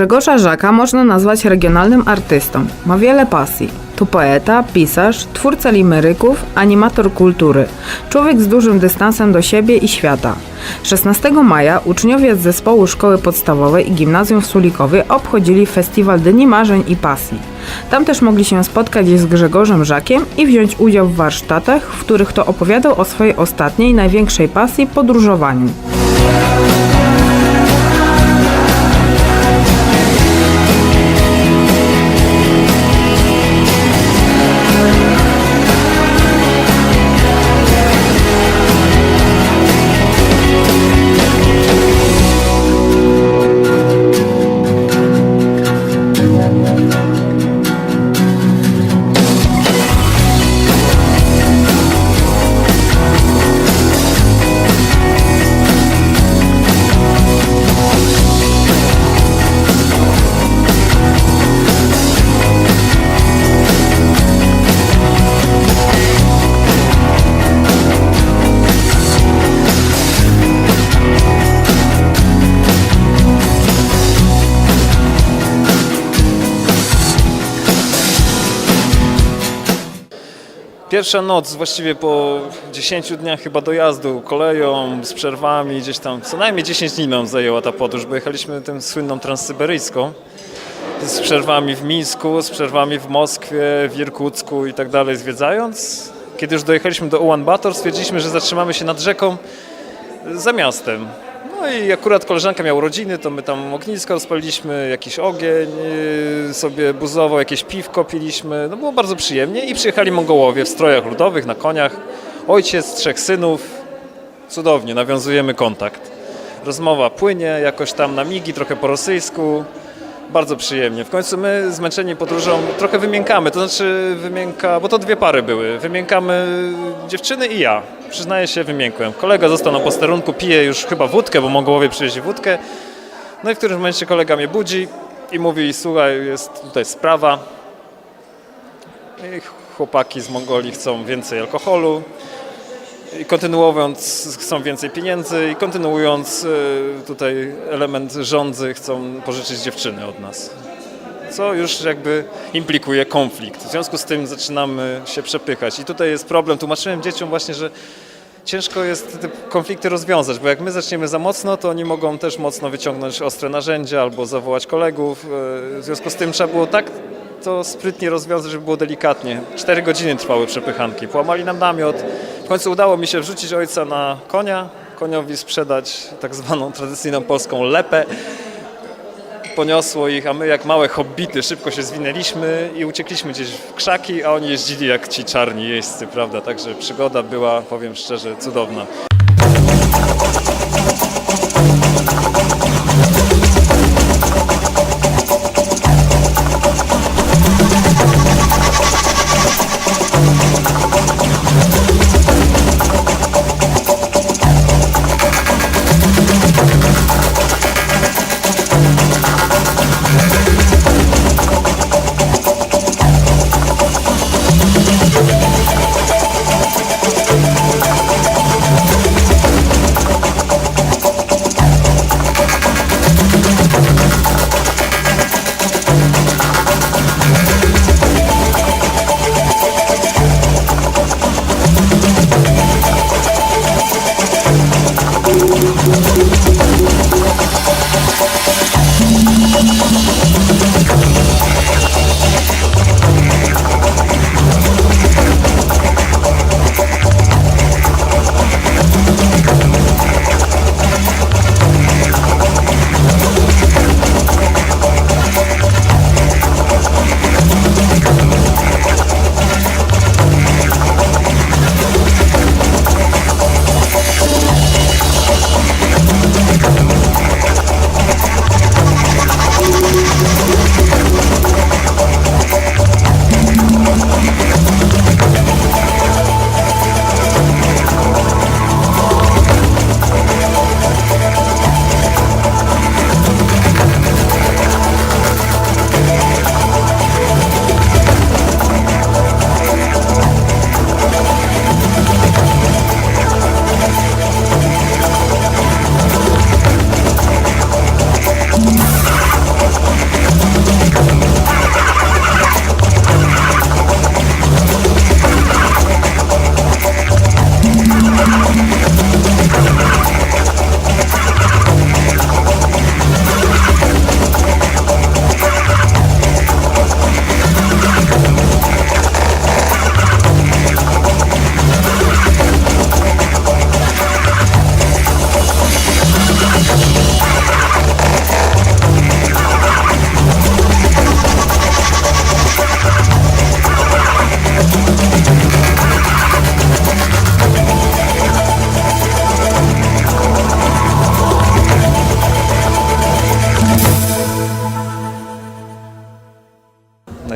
Grzegorza Żaka można nazwać regionalnym artystą. Ma wiele pasji. To poeta, pisarz, twórca limeryków, animator kultury. Człowiek z dużym dystansem do siebie i świata. 16 maja uczniowie z zespołu szkoły podstawowej i gimnazjum w Sulikowie obchodzili festiwal Dni Marzeń i Pasji. Tam też mogli się spotkać z Grzegorzem Żakiem i wziąć udział w warsztatach, w których to opowiadał o swojej ostatniej, największej pasji podróżowaniu. Pierwsza noc właściwie po 10 dniach chyba dojazdu koleją, z przerwami, gdzieś tam co najmniej 10 dni nam zajęła ta podróż, bo jechaliśmy tym słynną transsyberyjską z przerwami w Mińsku, z przerwami w Moskwie, w Irkucku i tak dalej zwiedzając. Kiedy już dojechaliśmy do Ulan Bator stwierdziliśmy, że zatrzymamy się nad rzeką za miastem. No i akurat koleżanka miała urodziny, to my tam ognisko rozpaliliśmy, jakiś ogień yy, sobie buzował, jakieś piwko piliśmy. No było bardzo przyjemnie i przyjechali Mongołowie w strojach ludowych, na koniach. Ojciec, trzech synów. Cudownie, nawiązujemy kontakt. Rozmowa płynie, jakoś tam na migi, trochę po rosyjsku. Bardzo przyjemnie. W końcu my zmęczeni podróżą trochę wymiękamy, to znaczy wymięka, bo to dwie pary były. Wymiękamy dziewczyny i ja. Przyznaję się, wymiękłem. Kolega został na posterunku, pije już chyba wódkę, bo Mongołowie przywieźli wódkę. No i w którymś momencie kolega mnie budzi i mówi, słuchaj, jest tutaj sprawa. I chłopaki z Mongolii chcą więcej alkoholu. I kontynuując, chcą więcej pieniędzy i kontynuując y, tutaj element rządzy, chcą pożyczyć dziewczyny od nas. Co już jakby implikuje konflikt. W związku z tym zaczynamy się przepychać. I tutaj jest problem. Tłumaczyłem dzieciom właśnie, że ciężko jest te konflikty rozwiązać, bo jak my zaczniemy za mocno, to oni mogą też mocno wyciągnąć ostre narzędzia albo zawołać kolegów. Y, W związku z tym trzeba było tak to sprytnie rozwiązać, żeby było delikatnie. Cztery godziny trwały przepychanki. Połamali nam namiot końcu udało mi się wrzucić ojca na konia, koniowi sprzedać tak zwaną tradycyjną polską lepę. Poniosło ich, a my jak małe hobbity szybko się zwinęliśmy i uciekliśmy gdzieś w krzaki, a oni jeździli jak ci czarni jeźdźcy, prawda? Także przygoda była, powiem szczerze, cudowna.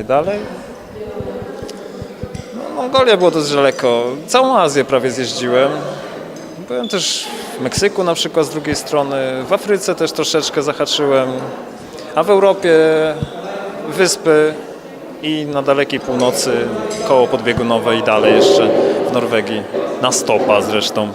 Najdalej. No, Mongolia było dość daleko. Całą Azję prawie zjeździłem. Byłem też w Meksyku na przykład z drugiej strony. W Afryce też troszeczkę zahaczyłem. A w Europie wyspy i na dalekiej północy koło podbiegunowe i dalej jeszcze w Norwegii. Na stopa zresztą.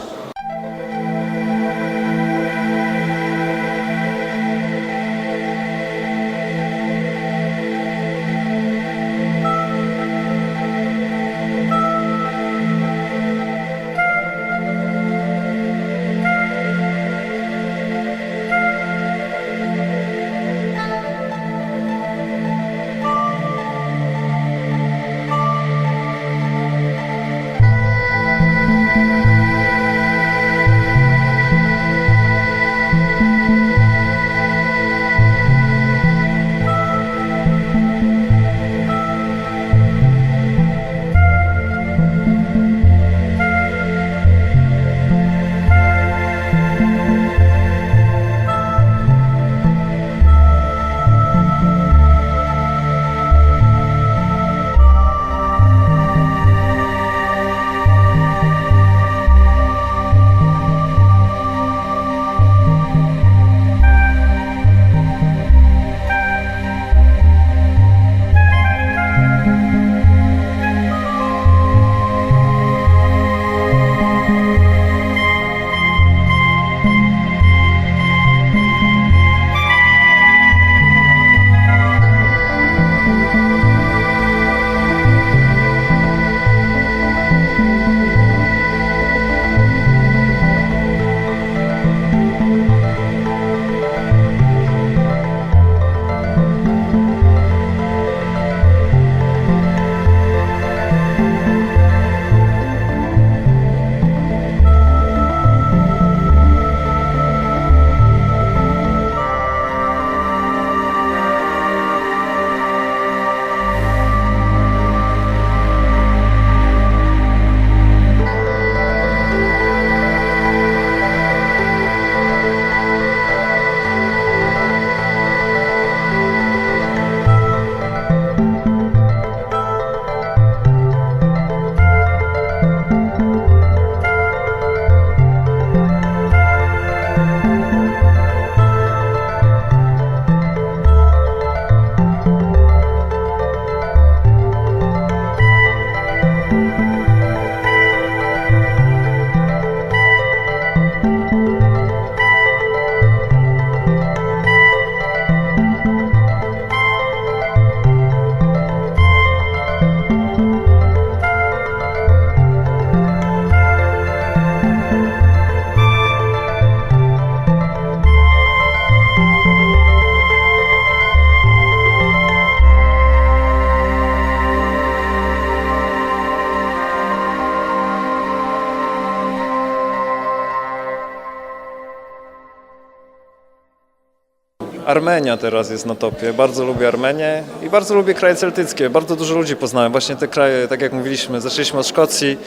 Armenia teraz jest na topie. Bardzo lubię Armenię i bardzo lubię kraje celtyckie. Bardzo dużo ludzi poznałem. Właśnie te kraje, tak jak mówiliśmy, zaczęliśmy od Szkocji,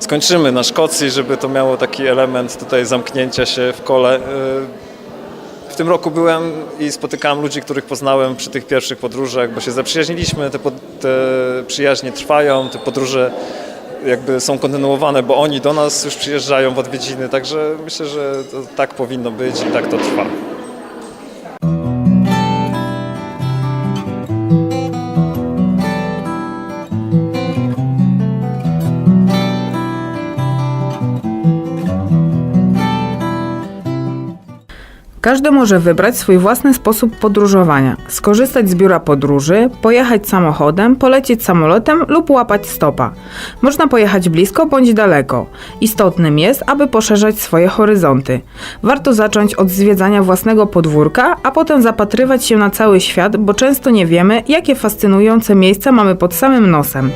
skończymy na Szkocji, żeby to miało taki element tutaj zamknięcia się w kole. Yy, W tym roku byłem i spotykałem ludzi, których poznałem przy tych pierwszych podróżach, bo się zaprzyjaźniliśmy, te, pod- te przyjaźnie trwają, te podróże jakby są kontynuowane, bo oni do nas już przyjeżdżają w odwiedziny, także myślę, że tak powinno być i tak to trwa. Każdy może wybrać swój własny sposób podróżowania. Skorzystać z biura podróży, pojechać samochodem, polecieć samolotem lub łapać stopa. Można pojechać blisko bądź daleko. Istotnym jest, aby poszerzać swoje horyzonty. Warto zacząć od zwiedzania własnego podwórka, a potem zapatrywać się na cały świat, bo często nie wiemy, jakie fascynujące miejsca mamy pod samym nosem.